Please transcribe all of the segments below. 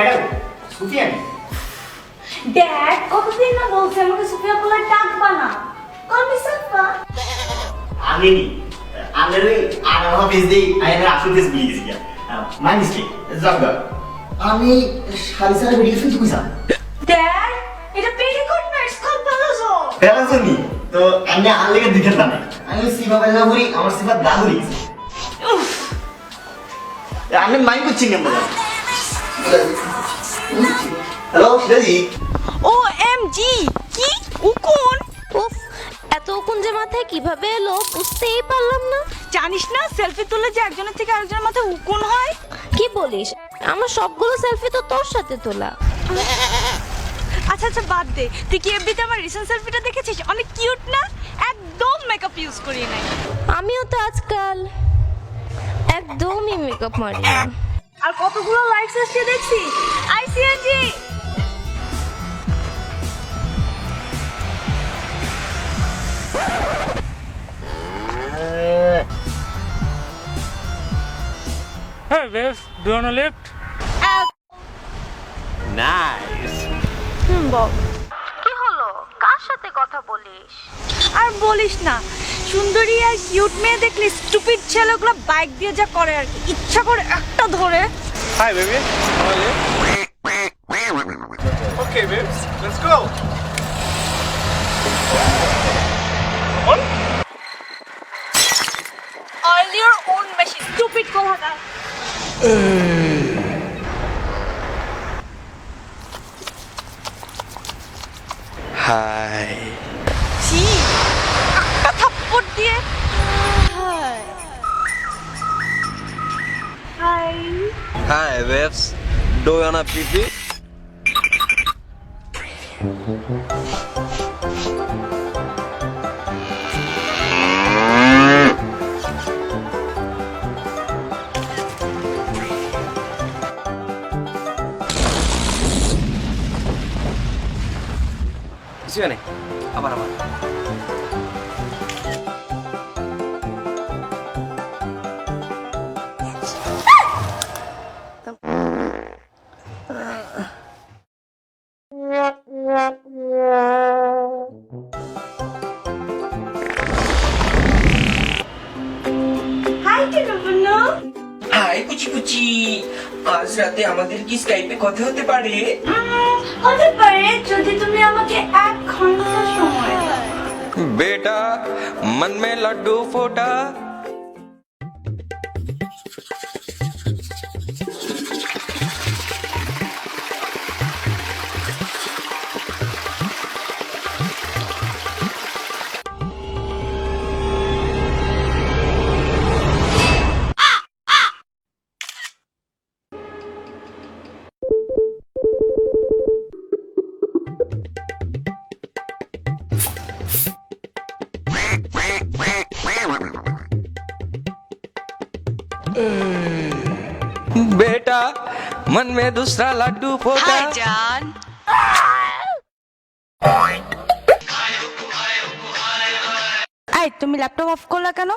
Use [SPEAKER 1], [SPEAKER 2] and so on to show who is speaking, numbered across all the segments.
[SPEAKER 1] কেডা সুফিয়ান
[SPEAKER 2] ড্যাড কতদিন না বলছে আমাকে সুফিয়া বলে ডাকবা না। কল মি সাফা
[SPEAKER 1] আমি নি আনের আনার অফিস দেই আসল গেছি মাই মিস্টেক জগা আমি সারিসার ভিডিও শুনতে কইছা
[SPEAKER 2] এটা না প্লাজো
[SPEAKER 1] পেলাজনি তো আমি দিতে না আমি সিফা আমার সিফা দাহুরি আমি মাইন্ড করছি না বলা হ্যালো সিরাজি
[SPEAKER 2] ও এম জি কি? উকুন
[SPEAKER 3] উফ এত কোন যে মাথায় কীভাবে এলো বুঝতেই পারলাম না।
[SPEAKER 2] জানিস না সেলফি তুললে যে একজনের থেকে আরেকজনের মাথায় উকুন হয়?
[SPEAKER 3] কি বলিস আমার সবগুলো সেলফি তো তোর সাথে তোলা।
[SPEAKER 2] আচ্ছা আচ্ছা বাদ দে। তুই কি এফবিতে আমার রিসেন্ট সেলফিটা দেখেছিস? অনেক কিউট না? একদম মেকআপ ইউজ করি নাই।
[SPEAKER 3] আমিও তো আজকাল একদমই মেকআপ মারি না।
[SPEAKER 2] আর কতগুলো লাইকস আসছে দেখছি? আইসিএনজি!
[SPEAKER 4] Hey, babes, do you want a lift?
[SPEAKER 1] Nice
[SPEAKER 2] hmm বল।
[SPEAKER 3] কি হলো? কার সাথে কথা বলিস?
[SPEAKER 2] আর বলিস না সুন্দরী আর কিউট মেয়ে দেখলে স্টুপিড ছেলেগুলো বাইক দিয়ে যা করে আর কি। ইচ্ছা করে একটা ধরে।
[SPEAKER 4] Babes, let's go.
[SPEAKER 2] All your own machine stupid কোলাটা
[SPEAKER 5] hi Hi, Waves. Do you wanna pee pee? Visione,
[SPEAKER 2] A aman.
[SPEAKER 6] Hi পুচি পুচি। আজ রাতে আমাদের কি স্কাইপে কথা হতে পারে?
[SPEAKER 2] হতে পারে যদি তুমি আমাকে এক ঘণ্টা সময়
[SPEAKER 5] বেটা মন মে লাড্ডু ফোটা। बेटा मन में दूसरा लड्डू फोटा
[SPEAKER 2] জান এই তুমি ল্যাপটপ অফ করলা কেন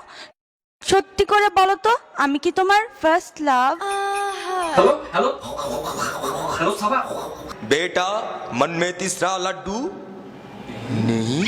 [SPEAKER 2] সত্যি করে বলো তো আমি কি তোমার first love
[SPEAKER 6] hello hello hello Saba
[SPEAKER 5] बेटा मन में तीसरा लड्डू नहीं